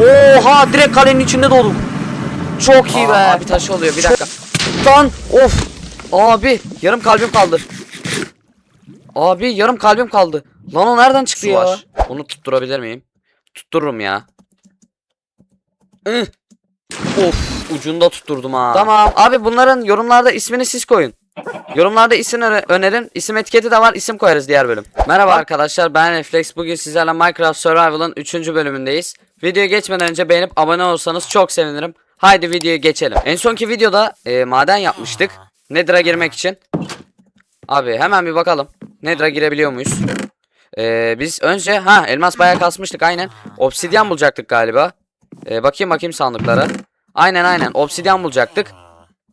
Oha direkt kalenin içinde doğdum. Çok iyi be. Aa, abi taş oluyor bir dakika. Lan of. Abi yarım kalbim kaldı. Abi yarım kalbim kaldı. Lan o nereden çıktı Su ya? var. Onu tutturabilir miyim? Tuttururum ya. Ih. Of ucunda tutturdum ha. Tamam abi bunların yorumlarda ismini siz koyun. Yorumlarda isim öne- önerin. İsim etiketi de var. isim koyarız diğer bölüm. Merhaba arkadaşlar ben Reflex. Bugün sizlerle Minecraft Survival'ın 3. bölümündeyiz. Videoya geçmeden önce beğenip abone olursanız çok sevinirim. Haydi videoya geçelim. En sonki videoda e, maden yapmıştık. Nether'a girmek için. Abi hemen bir bakalım. Nether'a girebiliyor muyuz? E, biz önce ha elmas bayağı kasmıştık aynen. Obsidyen bulacaktık galiba. E, bakayım bakayım sandıklara. Aynen aynen obsidyen bulacaktık.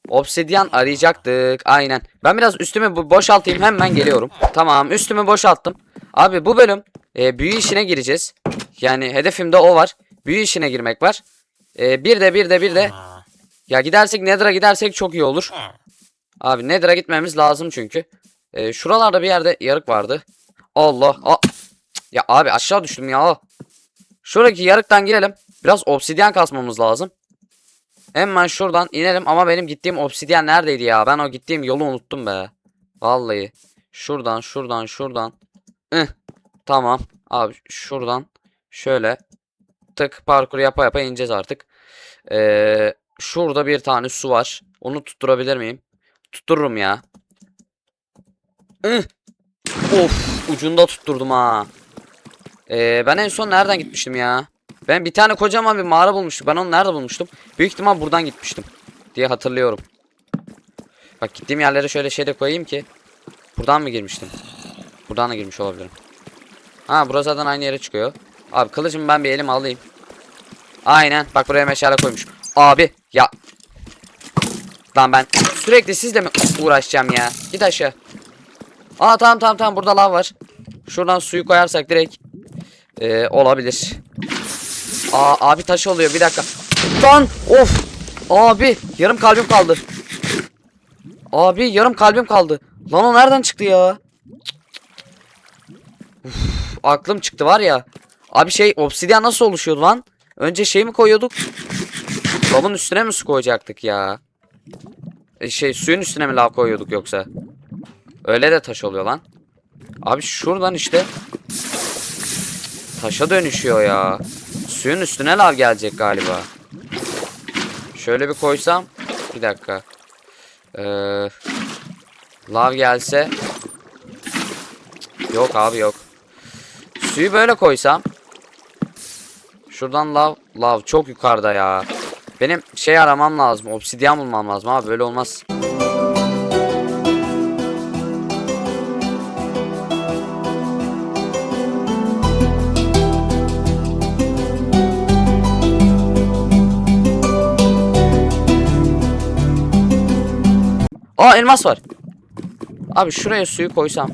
Obsidyen arayacaktık. Aynen. Ben biraz üstümü boşaltayım hemen geliyorum. Tamam üstümü boşalttım. Abi bu bölüm e, büyü işine gireceğiz. Yani hedefimde o var. Büyü işine girmek var. E, bir de bir de bir de ya gidersek Nether'a gidersek çok iyi olur. Abi Nether'a gitmemiz lazım çünkü. E, şuralarda bir yerde yarık vardı. Allah. Cık, Ya abi aşağı düştüm ya. Şuradaki yarıktan girelim. Biraz obsidyen kasmamız lazım. Hemen şuradan inelim ama benim gittiğim obsidyen neredeydi ya? Ben o gittiğim yolu unuttum be. Vallahi. Şuradan şuradan şuradan. Ih. Tamam. Abi şuradan şöyle tık parkur yapa yapa ineceğiz artık. Ee, şurada bir tane su var. Onu tutturabilir miyim? Tuttururum ya. Ih. Of ucunda tutturdum ha. Ee, ben en son nereden gitmiştim ya? Ben bir tane kocaman bir mağara bulmuştum. Ben onu nerede bulmuştum? Büyük ihtimal buradan gitmiştim. Diye hatırlıyorum. Bak gittiğim yerlere şöyle şey de koyayım ki. Buradan mı girmiştim? Buradan da girmiş olabilirim. Ha burası zaten aynı yere çıkıyor. Abi kılıcımı ben bir elim alayım. Aynen. Bak buraya meşale koymuş. Abi ya. Lan ben sürekli sizle mi uğraşacağım ya? Git aşağı. Aa tamam tamam tamam burada lav var. Şuradan suyu koyarsak direkt ee, olabilir. Aa abi taş oluyor bir dakika. Lan of. Abi yarım kalbim kaldı. Abi yarım kalbim kaldı. Lan o nereden çıktı ya? Uf, aklım çıktı var ya. Abi şey obsidyen nasıl oluşuyordu lan? Önce şey mi koyuyorduk? Lavın üstüne mi su koyacaktık ya? E, şey suyun üstüne mi lav koyuyorduk yoksa? Öyle de taş oluyor lan. Abi şuradan işte taşa dönüşüyor ya. Suyun üstüne lav gelecek galiba. Şöyle bir koysam. Bir dakika. Ee, lav gelse. Yok abi yok. Suyu böyle koysam. Şuradan lav. Lav çok yukarıda ya. Benim şey aramam lazım. Obsidyen bulmam lazım abi. Böyle olmaz. Aa elmas var. Abi şuraya suyu koysam.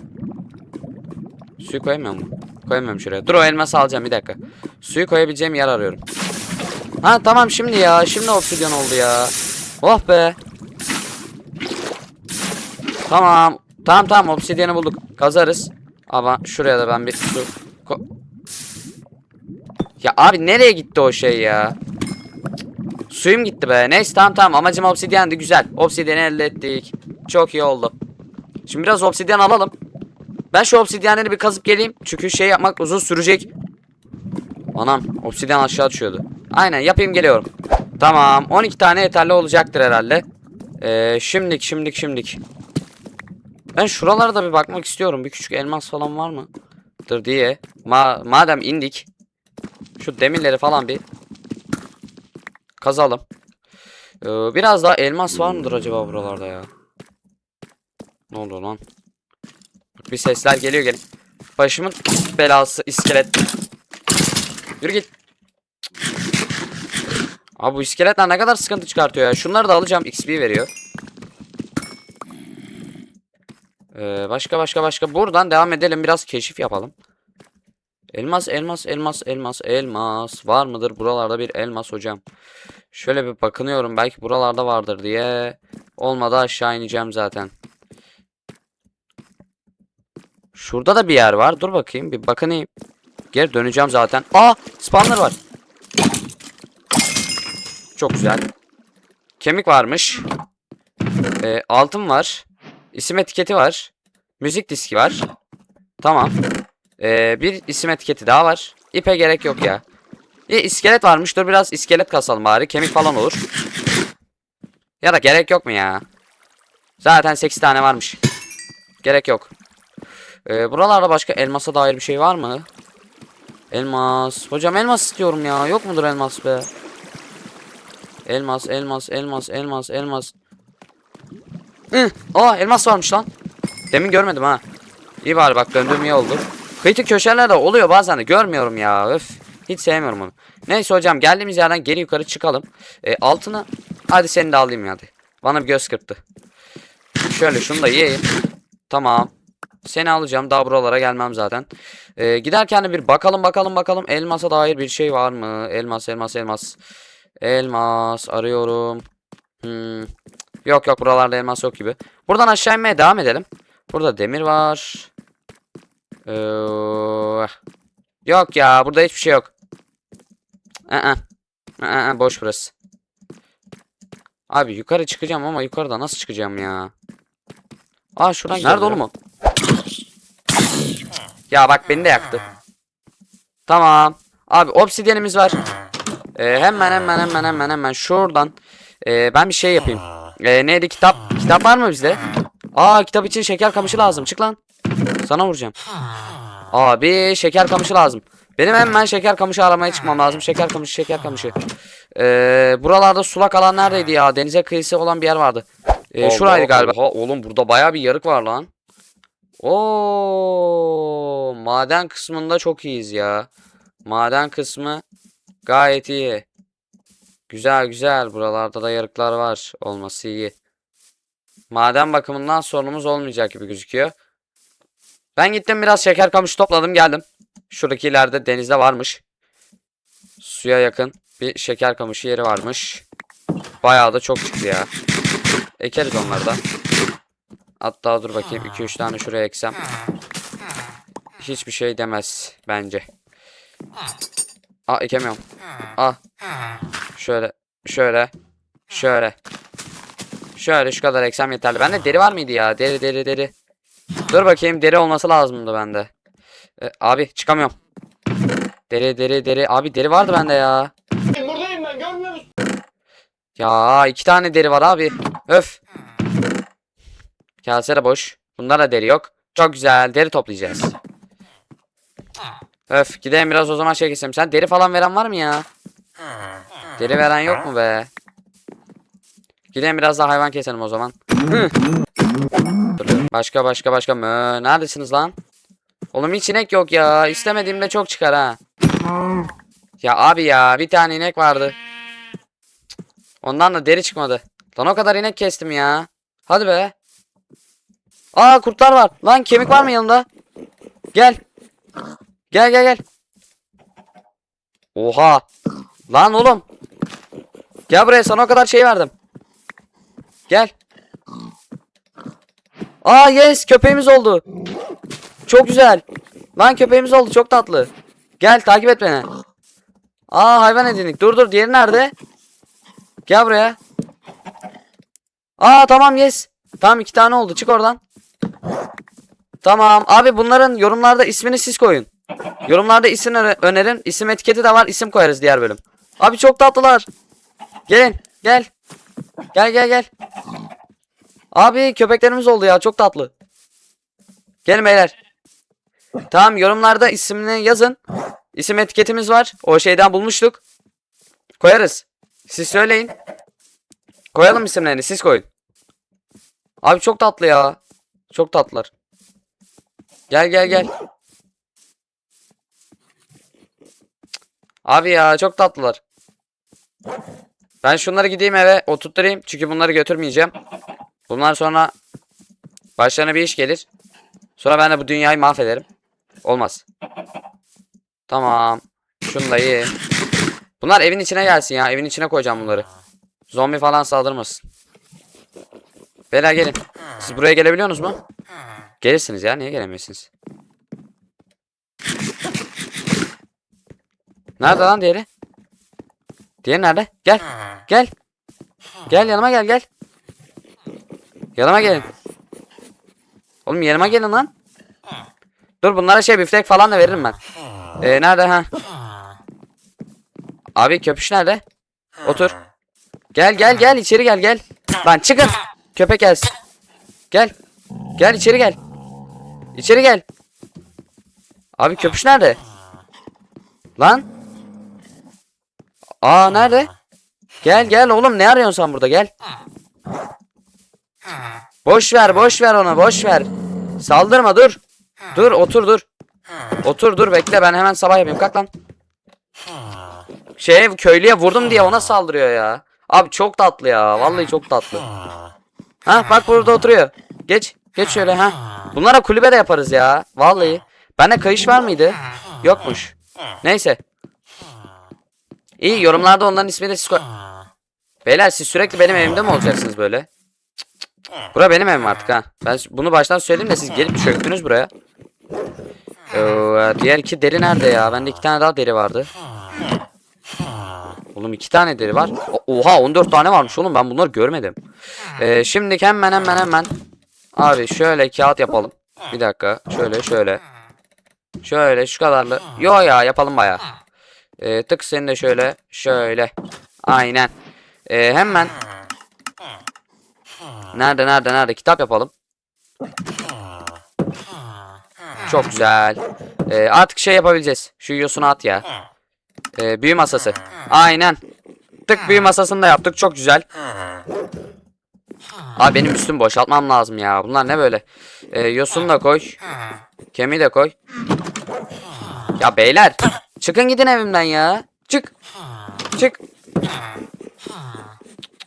Suyu koyamıyor mu? Koyamıyorum şuraya. Dur o elması alacağım bir dakika. Suyu koyabileceğim yer arıyorum. Ha tamam şimdi ya. Şimdi obsidyen oldu ya. Oh be. Tamam. Tamam tamam obsidyeni bulduk. Kazarız. Ama şuraya da ben bir su ko- Ya abi nereye gitti o şey ya? Suyum gitti be. Neyse tamam tamam amacım obsidyendi güzel. Obsidyeni elde ettik. Çok iyi oldu. Şimdi biraz obsidyen alalım. Ben şu obsidyenleri bir kazıp geleyim. Çünkü şey yapmak uzun sürecek. Anam obsidyen aşağı düşüyordu. Aynen yapayım geliyorum. Tamam 12 tane yeterli olacaktır herhalde. Ee, şimdik şimdik şimdik. Ben şuralara da bir bakmak istiyorum. Bir küçük elmas falan var mı? Dır diye. Ma madem indik. Şu demirleri falan bir kazalım. Ee, biraz daha elmas var mıdır acaba buralarda ya? Ne oldu lan? Bir sesler geliyor gel. Başımın belası iskelet. Yürü git. Abi bu iskeletler ne kadar sıkıntı çıkartıyor ya. Şunları da alacağım. XP veriyor. Ee, başka başka başka. Buradan devam edelim. Biraz keşif yapalım. Elmas, elmas, elmas, elmas, elmas. Var mıdır buralarda bir elmas hocam? Şöyle bir bakınıyorum. Belki buralarda vardır diye. Olmadı aşağı ineceğim zaten. Şurada da bir yer var. Dur bakayım. Bir bakınayım. Geri döneceğim zaten. Aa! Spawner var. Çok güzel. Kemik varmış. Ee, altın var. İsim etiketi var. Müzik diski var. Tamam. Ee, bir isim etiketi daha var. İpe gerek yok ya. İyi iskelet varmış. Dur biraz iskelet kasalım bari. Kemik falan olur. Ya da gerek yok mu ya? Zaten 8 tane varmış. Gerek yok. Ee, buralarda başka elmasa dair bir şey var mı? Elmas. Hocam elmas istiyorum ya. Yok mudur elmas be? Elmas, elmas, elmas, elmas, elmas. Hı, aa elmas varmış lan. Demin görmedim ha. İyi bari bak döndüğüm iyi oldu. Kritik köşelerde oluyor bazen de görmüyorum ya. Öf. Hiç sevmiyorum onu. Neyse hocam geldiğimiz yerden geri yukarı çıkalım. E, altına hadi seni de alayım hadi. Bana bir göz kırptı. Şöyle şunu da yiyeyim. Tamam. Seni alacağım. Daha buralara gelmem zaten. E, giderken de bir bakalım bakalım bakalım. Elmasa dair bir şey var mı? Elmas elmas elmas. Elmas arıyorum. Hmm. Yok yok buralarda elmas yok gibi. Buradan aşağı inmeye devam edelim. Burada demir var. Ee, yok ya burada hiçbir şey yok. Aa, Aa, boş burası. Abi yukarı çıkacağım ama yukarıda nasıl çıkacağım ya? Aa şuradan Nerede oğlum o? Ya bak beni de yaktı. Tamam. Abi obsidyenimiz var. Ee, hemen hemen hemen hemen hemen şuradan. Ee, ben bir şey yapayım. Ee, neydi kitap? Kitap var mı bizde? Aa kitap için şeker kamışı lazım. Çık lan. Sana vuracağım. Abi şeker kamışı lazım. Benim hemen şeker kamışı aramaya çıkmam lazım. Şeker kamışı, şeker kamışı. Ee, buralarda sulak alan neredeydi ya? Denize kıyısı olan bir yer vardı. Ee, şuraydı galiba. Allah. oğlum burada baya bir yarık var lan. Oo, maden kısmında çok iyiyiz ya. Maden kısmı gayet iyi. Güzel güzel. Buralarda da yarıklar var. Olması iyi. Maden bakımından sorunumuz olmayacak gibi gözüküyor. Ben gittim biraz şeker kamışı topladım geldim. Şuradaki ileride denizde varmış. Suya yakın bir şeker kamışı yeri varmış. Bayağı da çok çıktı ya. Ekeriz onları da. Hatta dur bakayım 2-3 tane şuraya eksem. Hiçbir şey demez bence. Aa ekemiyorum. Aa. Şöyle. Şöyle. Şöyle. Şöyle şu kadar eksem yeterli. Bende deri var mıydı ya? Deri deri deri. Dur bakayım deri olması lazımdı bende. E, abi çıkamıyorum. Deri deri deri. Abi deri vardı bende ya. Buradayım ben görmüyor musun? Ya iki tane deri var abi. Öf. Kase de boş. Bunda da deri yok. Çok güzel. Deri toplayacağız. Öf. Gidelim biraz o zaman şey keselim. Sen deri falan veren var mı ya? Deri veren yok mu be? Gidelim biraz daha hayvan keselim o zaman. Başka başka başka. Mö, neredesiniz lan? Oğlum hiç inek yok ya. İstemediğimde çok çıkar ha. Ya abi ya bir tane inek vardı. Ondan da deri çıkmadı. Lan o kadar inek kestim ya. Hadi be. Aa kurtlar var. Lan kemik var mı yanında? Gel. Gel gel gel. Oha. Lan oğlum. Gel buraya sana o kadar şey verdim. Gel. Aa yes köpeğimiz oldu. Çok güzel. Lan köpeğimiz oldu çok tatlı. Gel takip et beni. Aa hayvan edindik. Dur dur diğeri nerede? Gel buraya. Aa tamam yes. Tamam iki tane oldu. Çık oradan. Tamam. Abi bunların yorumlarda ismini siz koyun. Yorumlarda isim öne- önerin. İsim etiketi de var. İsim koyarız diğer bölüm. Abi çok tatlılar. Gelin. Gel. Gel gel gel. Abi köpeklerimiz oldu ya. Çok tatlı. Gelin beyler. Tamam yorumlarda ismini yazın. İsim etiketimiz var. O şeyden bulmuştuk. Koyarız. Siz söyleyin. Koyalım isimlerini siz koyun. Abi çok tatlı ya. Çok tatlılar. Gel gel gel. Abi ya çok tatlılar. Ben şunları gideyim eve oturtturayım. Çünkü bunları götürmeyeceğim. Bunlar sonra başlarına bir iş gelir. Sonra ben de bu dünyayı mahvederim. Olmaz. Tamam. Şunu da ye. Bunlar evin içine gelsin ya. Evin içine koyacağım bunları. Zombi falan saldırmasın. Beyler gelin. Siz buraya gelebiliyorsunuz mu? Gelirsiniz ya. Niye gelemiyorsunuz? Nerede lan diğeri? Diğeri nerede? Gel. Gel. Gel yanıma gel gel. Yanıma gelin. Oğlum yanıma gelin lan. Dur bunlara şey biftek falan da veririm ben. Ee, nerede ha? Abi köpüş nerede? Otur. Gel gel gel içeri gel gel. Lan çıkın. Köpek gelsin. Gel. Gel içeri gel. İçeri gel. Abi köpüş nerede? Lan. Aa nerede? Gel gel oğlum ne arıyorsun sen burada gel. Boş ver boş ver onu boş ver. Saldırma dur. Dur otur dur. Otur dur bekle ben hemen sabah yapayım kalk lan. Şey köylüye vurdum diye ona saldırıyor ya. Abi çok tatlı ya vallahi çok tatlı. Ha bak burada oturuyor. Geç geç şöyle ha. Bunlara kulübe de yaparız ya vallahi. Bende kayış var mıydı? Yokmuş. Neyse. İyi yorumlarda onların ismini de siz koy- Beyler siz sürekli benim evimde mi olacaksınız böyle? Bura benim evim artık ha. Ben bunu baştan söyleyeyim de siz gelip çöktünüz buraya. Ee, diğer iki deri nerede ya? Bende iki tane daha deri vardı. Oğlum iki tane deri var. Oha 14 tane varmış oğlum ben bunları görmedim. Ee, şimdi hemen hemen hemen. Abi şöyle kağıt yapalım. Bir dakika. Şöyle şöyle. Şöyle şu kadarlı. Yo ya yapalım baya. Ee, tık seni de şöyle. Şöyle. Aynen. Ee, hemen. Nerede nerede nerede kitap yapalım. Çok güzel. Ee, artık şey yapabileceğiz. Şu yosunu at ya. Ee, büyü masası. Aynen. Tık büyü masasını da yaptık. Çok güzel. Abi benim üstümü boşaltmam lazım ya. Bunlar ne böyle? Ee, yosunu da koy. Kemiği de koy. Ya beyler. Çıkın gidin evimden ya. Çık. Çık.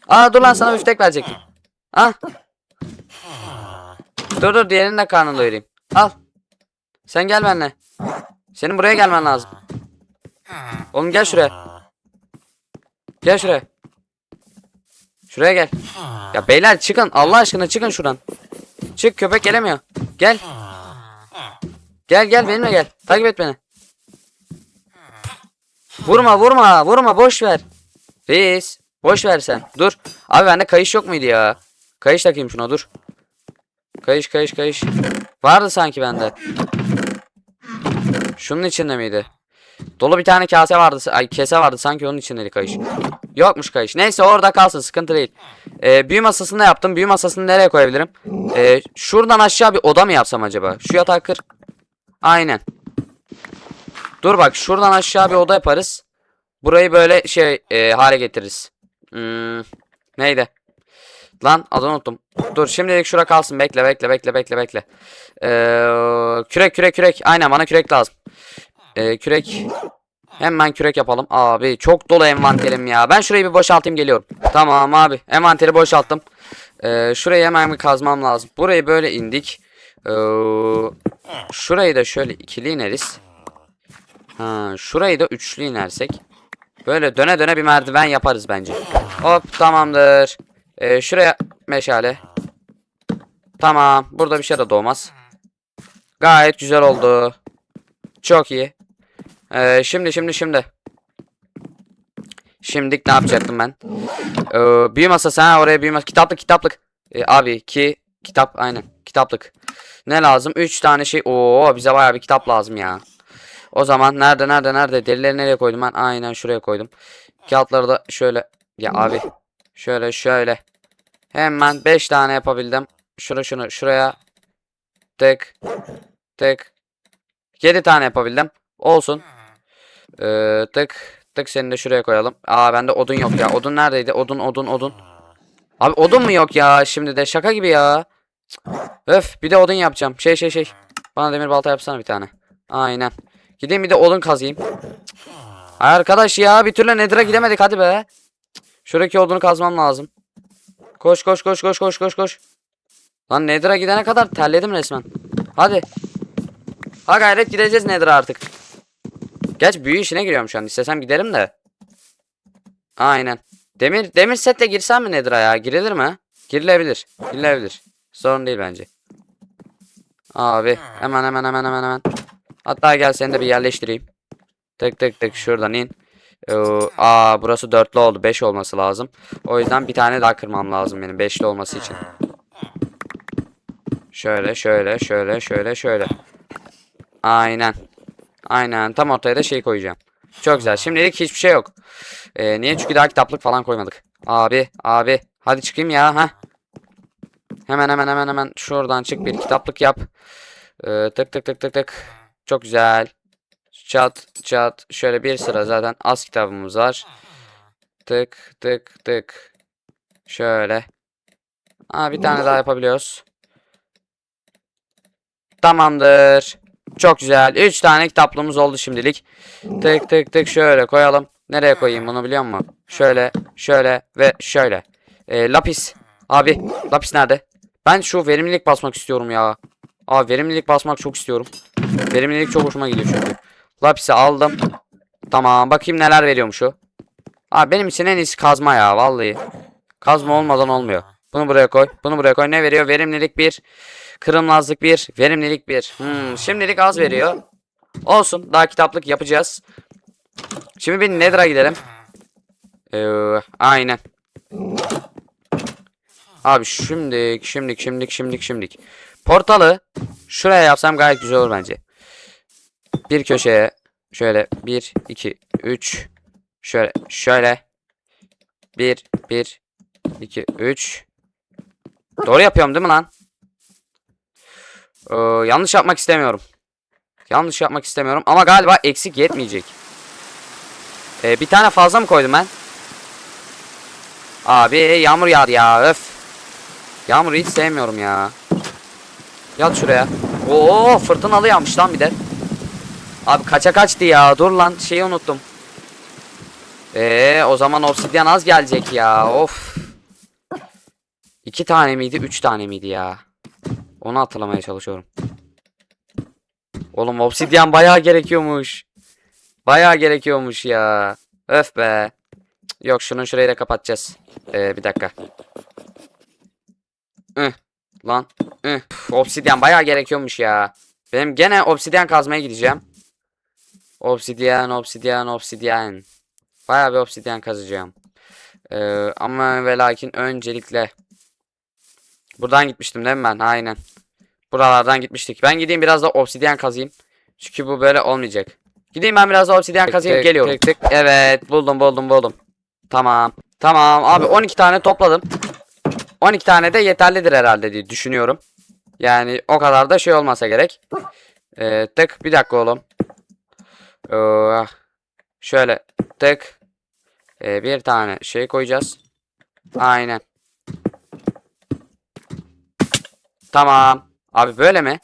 Aa dur lan sana müftek verecektim. Ah. Dur dur diğerini de karnını doyurayım. Al. Sen gel benimle. Senin buraya gelmen lazım. Oğlum gel şuraya. Gel şuraya. Şuraya gel. Ya beyler çıkın. Allah aşkına çıkın şuradan. Çık köpek gelemiyor. Gel. Gel gel benimle gel. Takip et beni. Vurma vurma vurma boş ver. Reis boş ver sen. Dur. Abi bende kayış yok muydu ya? Kayış takayım şuna dur. Kayış kayış kayış. Vardı sanki bende. Şunun içinde miydi? Dolu bir tane kase vardı. Ay kese vardı sanki onun içindeydi kayış. Yokmuş kayış. Neyse orada kalsın sıkıntı değil. Ee, büyü masasını da yaptım. Büyü masasını nereye koyabilirim? Ee, şuradan aşağı bir oda mı yapsam acaba? Şu yatağı kır. Aynen. Dur bak şuradan aşağı bir oda yaparız. Burayı böyle şey e, hale getiririz. Hmm, neydi? Lan adını unuttum. Dur şimdilik şura kalsın. Bekle bekle bekle bekle bekle. Ee, kürek kürek kürek. Aynen bana kürek lazım. Ee, kürek. Hemen kürek yapalım. Abi çok dolu envanterim ya. Ben şurayı bir boşaltayım geliyorum. Tamam abi. Envanteri boşalttım. Ee, şurayı hemen bir kazmam lazım. Burayı böyle indik. Ee, şurayı da şöyle ikili ineriz. Ha, şurayı da üçlü inersek. Böyle döne döne bir merdiven yaparız bence. Hop tamamdır. Ee, şuraya meşale. Tamam. Burada bir şey de doğmaz. Gayet güzel oldu. Çok iyi. Ee, şimdi şimdi şimdi. Şimdilik ne yapacaktım ben? Ee, büyü masası ha oraya büyü masası. Kitaplık kitaplık. Ee, abi ki kitap aynen kitaplık. Ne lazım? 3 tane şey. Oo bize bayağı bir kitap lazım ya. O zaman nerede nerede nerede? Derileri nereye koydum ben? Aynen şuraya koydum. Kağıtları da şöyle. Ya abi. Şöyle şöyle. Hemen 5 tane yapabildim. Şunu şunu şuraya. Tık. Tık. 7 tane yapabildim. Olsun. Ee, tık. Tık seni de şuraya koyalım. Aa bende odun yok ya. Odun neredeydi? Odun odun odun. Abi odun mu yok ya şimdi de şaka gibi ya. Öf bir de odun yapacağım. Şey şey şey. Bana demir balta yapsana bir tane. Aynen. Gideyim bir de odun kazayım. Arkadaş ya bir türlü Nether'a gidemedik hadi be. Şuradaki odunu kazmam lazım. Koş koş koş koş koş koş koş. Lan Nether'a gidene kadar terledim resmen. Hadi. Ha gayret gideceğiz Nether'a artık. Gerçi büyü işine giriyorum şu an. İstesem giderim de. Aynen. Demir demir setle girsem mi Nether'a ya? Girilir mi? Girilebilir. Girilebilir. Sorun değil bence. Abi hemen hemen hemen hemen hemen. Hatta gel seni de bir yerleştireyim. Tık tık tık şuradan in. Ee, aa burası dörtlü oldu. 5 olması lazım. O yüzden bir tane daha kırmam lazım benim 5'li olması için. Şöyle şöyle şöyle şöyle şöyle. Aynen. Aynen. Tam ortaya da şey koyacağım. Çok güzel. Şimdilik hiçbir şey yok. Ee, niye? Çünkü daha kitaplık falan koymadık. Abi, abi. Hadi çıkayım ya. ha. Hemen hemen hemen hemen şuradan çık bir kitaplık yap. Ee, tık tık tık tık tık. Çok güzel. Çat çat. Şöyle bir sıra zaten az kitabımız var. Tık tık tık. Şöyle. Aa, bir tane daha yapabiliyoruz. Tamamdır. Çok güzel. 3 tane kitaplığımız oldu şimdilik. Tık tık tık şöyle koyalım. Nereye koyayım bunu biliyor musun? Şöyle, şöyle ve şöyle. Ee, lapis. Abi, lapis nerede? Ben şu verimlilik basmak istiyorum ya. Abi verimlilik basmak çok istiyorum. Verimlilik çok hoşuma gidiyor çünkü. Lapisi aldım. Tamam, bakayım neler veriyormuş o. Abi benim için en iyisi kazma ya vallahi. Kazma olmadan olmuyor. Bunu buraya koy. Bunu buraya koy. Ne veriyor? Verimlilik 1. Kırılmazlık 1. Verimlilik 1. Hmm, şimdilik az veriyor. Olsun. Daha kitaplık yapacağız. Şimdi bir Nether'a gidelim. Ee, aynen. Abi şimdilik, şimdilik, şimdilik, şimdilik, şimdilik. Portalı şuraya yapsam gayet güzel olur bence. Bir köşeye şöyle 1, 2, 3. Şöyle, şöyle. 1, 1, 2, 3. Doğru yapıyorum değil mi lan? Ee, yanlış yapmak istemiyorum. Yanlış yapmak istemiyorum ama galiba eksik yetmeyecek. Ee, bir tane fazla mı koydum ben? Abi yağmur yağdı ya öf. Yağmuru hiç sevmiyorum ya. Yat şuraya. Oo fırtınalı yağmış lan bir de. Abi kaça kaçtı ya dur lan şeyi unuttum. Eee o zaman obsidyen az gelecek ya of. İki tane miydi üç tane miydi ya? Onu hatırlamaya çalışıyorum. Oğlum obsidyen bayağı gerekiyormuş. Bayağı gerekiyormuş ya. Öf be. Yok şunu şurayı da kapatacağız. Ee, bir dakika. Ih, lan. Üf, Obsidyen bayağı gerekiyormuş ya. Benim gene obsidyen kazmaya gideceğim. Obsidyen, obsidyen, obsidyen. Bayağı bir obsidyen kazacağım. Ee, ama ve lakin öncelikle Buradan gitmiştim değil mi ben? Aynen. Buralardan gitmiştik. Ben gideyim biraz da obsidyen kazayım. Çünkü bu böyle olmayacak. Gideyim ben biraz da obsidyen kazayım tık, geliyorum. tık, Evet buldum buldum buldum. Tamam. Tamam abi 12 tane topladım. 12 tane de yeterlidir herhalde diye düşünüyorum. Yani o kadar da şey olmasa gerek. Ee, tık bir dakika oğlum. Ee, şöyle tık. Ee, bir tane şey koyacağız. Aynen. Tamam. Abi böyle mi?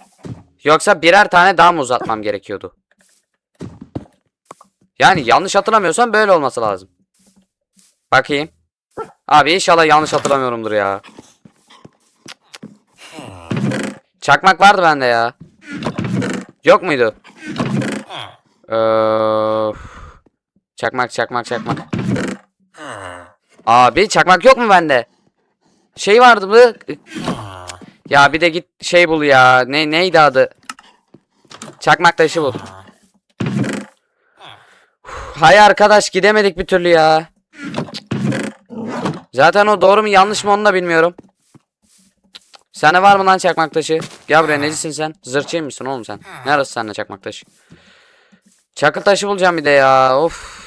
Yoksa birer tane daha mı uzatmam gerekiyordu? Yani yanlış hatırlamıyorsam böyle olması lazım. Bakayım. Abi inşallah yanlış hatırlamıyorumdur ya. Çakmak vardı bende ya. Yok muydu? Ee, çakmak çakmak çakmak. Abi çakmak yok mu bende? Şey vardı mı? Ya bir de git şey bul ya. Ne neydi adı? Çakmak taşı bul. Hay arkadaş gidemedik bir türlü ya. Zaten o doğru mu yanlış mı onu da bilmiyorum. Sende var mı lan çakmak taşı? Gel buraya necisin sen? Zırhçı mısın oğlum sen? Ne arası sende çakmak taşı? Çakıl taşı bulacağım bir de ya. Of.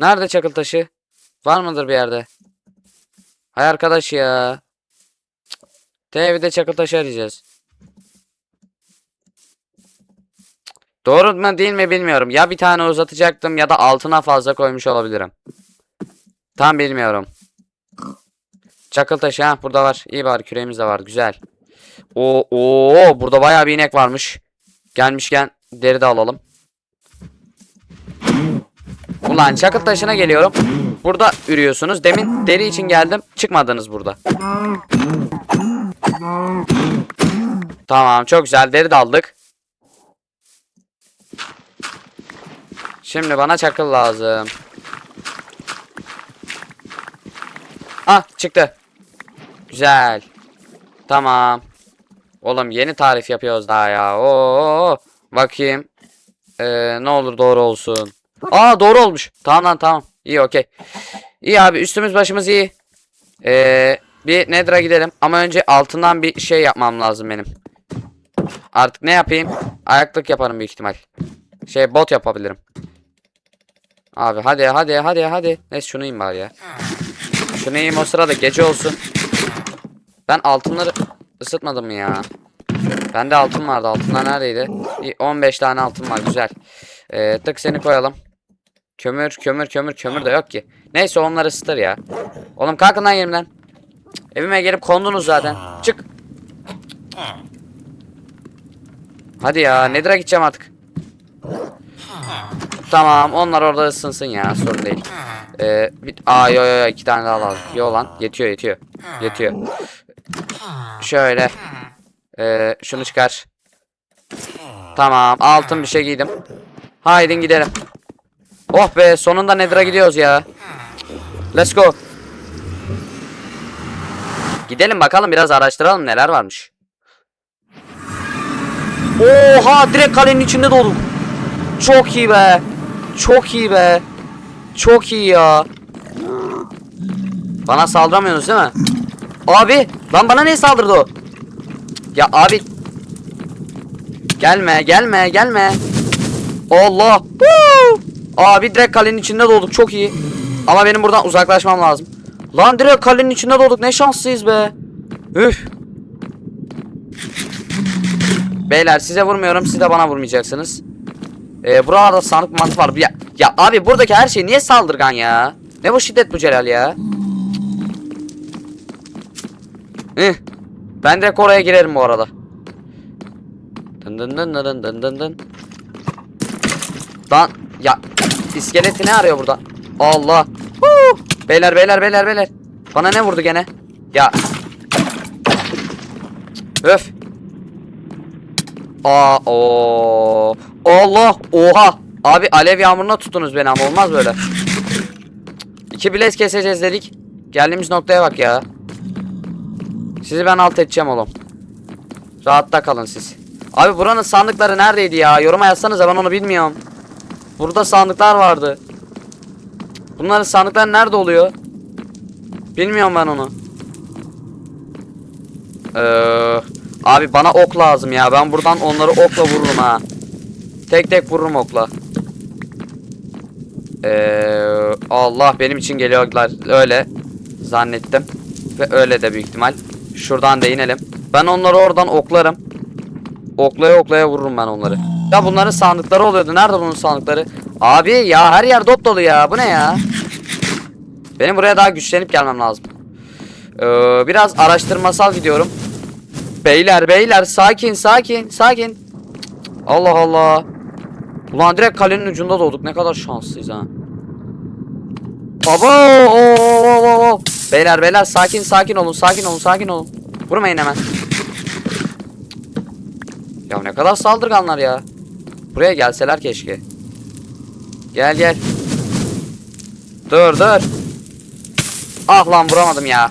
Nerede çakıl taşı? Var mıdır bir yerde? Hay arkadaş ya. TV'de çakıl taşı arayacağız. Doğru mu değil mi bilmiyorum. Ya bir tane uzatacaktım ya da altına fazla koymuş olabilirim. Tam bilmiyorum. Çakıl taşı ha burada var. İyi bari küreğimiz de var. Güzel. Oo, oo burada bayağı bir inek varmış. Gelmişken deri de alalım. Ulan çakıl taşına geliyorum. Burada ürüyorsunuz. Demin deri için geldim. Çıkmadınız burada. Tamam çok güzel deri de aldık. Şimdi bana çakıl lazım. Ah çıktı. Güzel. Tamam. Oğlum yeni tarif yapıyoruz daha ya. Oo. Bakayım. Ee, ne olur doğru olsun. Aa doğru olmuş. Tamam lan tamam. İyi okey. İyi abi üstümüz başımız iyi. Ee, bir Nether'a gidelim. Ama önce altından bir şey yapmam lazım benim. Artık ne yapayım? Ayaklık yaparım büyük ihtimal. Şey bot yapabilirim. Abi hadi hadi hadi hadi. Neyse şunu yiyeyim bari ya. Şunu yiyeyim o sırada gece olsun. Ben altınları ısıtmadım mı ya? Bende altın vardı. Altınlar neredeydi? Bir 15 tane altın var. Güzel. Ee, tık seni koyalım. Kömür, kömür, kömür, kömür de yok ki. Neyse onları ısıtır ya. Oğlum kalkın lan yerimden. Evime gelip kondunuz zaten. Çık. Hadi ya. Nedir'e gideceğim artık. Tamam onlar orada ısınsın ya. Sorun değil. Ee, bir, aa yo yo yo iki tane daha lazım. Yo lan yetiyor yetiyor. Yetiyor. Şöyle. Ee, şunu çıkar. Tamam altın bir şey giydim. Haydi gidelim. Oh be sonunda Nether'a gidiyoruz ya. Let's go. Gidelim bakalım biraz araştıralım neler varmış. Oha direkt kalenin içinde doğduk. Çok iyi be. Çok iyi be. Çok iyi ya. Bana saldıramıyorsunuz değil mi? Abi lan bana niye saldırdı o? Ya abi. Gelme gelme gelme. Allah. Woo! Abi direkt kalenin içinde doğduk çok iyi. Ama benim buradan uzaklaşmam lazım. Lan direkt kalenin içinde doğduk ne şanslıyız be. Üf. Beyler size vurmuyorum siz de bana vurmayacaksınız. Ee, buralarda sandık mantık var. Ya, ya abi buradaki her şey niye saldırgan ya? Ne bu şiddet bu Celal ya? Hıh. Ben direkt oraya girerim bu arada. Dın dın dın dın dın dın dın. Lan ya iskeleti ne arıyor burada? Allah. Huu! Beyler beyler beyler beyler. Bana ne vurdu gene? Ya. Öf. Aa o. Allah. Oha. Abi alev yağmuruna tuttunuz beni ama olmaz böyle. İki bilez keseceğiz dedik. Geldiğimiz noktaya bak ya. Sizi ben alt edeceğim oğlum. Rahatta kalın siz. Abi buranın sandıkları neredeydi ya? Yoruma yazsanıza ben onu bilmiyorum. Burada sandıklar vardı. Bunların sandıklar nerede oluyor? Bilmiyorum ben onu. Ee, abi bana ok lazım ya. Ben buradan onları okla vururum ha. Tek tek vururum okla. Ee, Allah benim için geliyorlar. Öyle zannettim. Ve öyle de büyük ihtimal. Şuradan da inelim. Ben onları oradan oklarım. Oklaya oklaya vururum ben onları. Ya bunların sandıkları oluyordu. Nerede bunun sandıkları? Abi ya her yer dop dolu ya. Bu ne ya? Benim buraya daha güçlenip gelmem lazım. Ee, biraz araştırmasal gidiyorum. Beyler beyler sakin sakin sakin. Allah Allah. Ulan direkt kalenin ucunda doğduk. Ne kadar şanslıyız ha. Baba. Beyler beyler sakin sakin olun sakin olun sakin olun. Vurmayın hemen. Ya ne kadar saldırganlar ya. Buraya gelseler keşke. Gel gel. Dur dur. Ah lan vuramadım ya.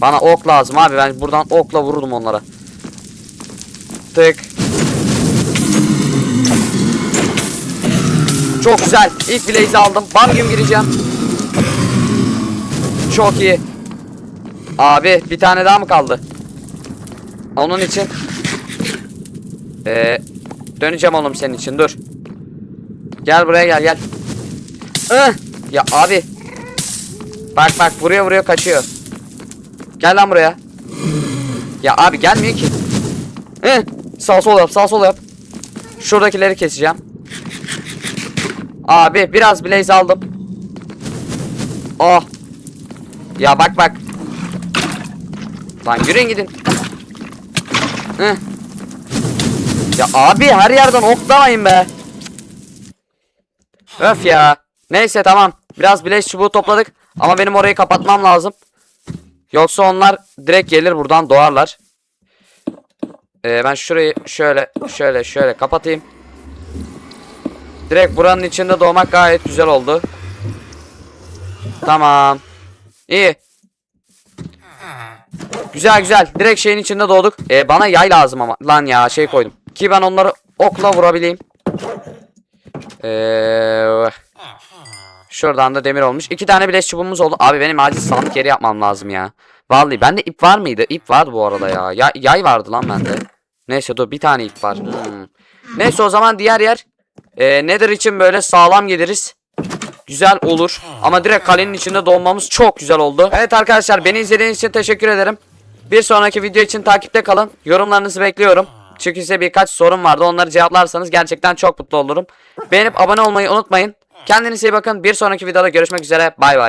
Bana ok lazım abi ben buradan okla vururdum onlara. Tık. Çok güzel. İlk blaze'i aldım. Bam güm gireceğim. Çok iyi. Abi bir tane daha mı kaldı? Onun için ee, döneceğim oğlum senin için dur. Gel buraya gel gel. Ih! Ya abi. Bak bak vuruyor vuruyor kaçıyor. Gel lan buraya. Ya abi gelmiyor ki. Ih! Sağ sol yap sağ sol yap. Şuradakileri keseceğim. Abi biraz blaze aldım. Oh. Ya bak bak. Lan yürüyün gidin. Heh. Ya abi her yerden oklamayın be. Öf ya. Neyse tamam. Biraz bileş çubuğu topladık. Ama benim orayı kapatmam lazım. Yoksa onlar direkt gelir buradan doğarlar. Ee, ben şurayı şöyle şöyle şöyle kapatayım. Direkt buranın içinde doğmak gayet güzel oldu. Tamam. İyi. Güzel güzel. Direkt şeyin içinde doğduk. Ee, bana yay lazım ama. Lan ya şey koydum. Ki ben onları okla vurabileyim. Ee, şuradan da demir olmuş. İki tane bileş çubuğumuz oldu. Abi benim acil sandık yeri yapmam lazım ya. Vallahi bende ip var mıydı? İp vardı bu arada ya. ya yay vardı lan bende. Neyse dur bir tane ip var. Hmm. Neyse o zaman diğer yer e, Nether için böyle sağlam geliriz. Güzel olur. Ama direkt kalenin içinde doğmamız çok güzel oldu. Evet arkadaşlar beni izlediğiniz için teşekkür ederim. Bir sonraki video için takipte kalın. Yorumlarınızı bekliyorum. Çünkü size birkaç sorum vardı. Onları cevaplarsanız gerçekten çok mutlu olurum. Beğenip abone olmayı unutmayın. Kendinize iyi bakın. Bir sonraki videoda görüşmek üzere. Bay bay.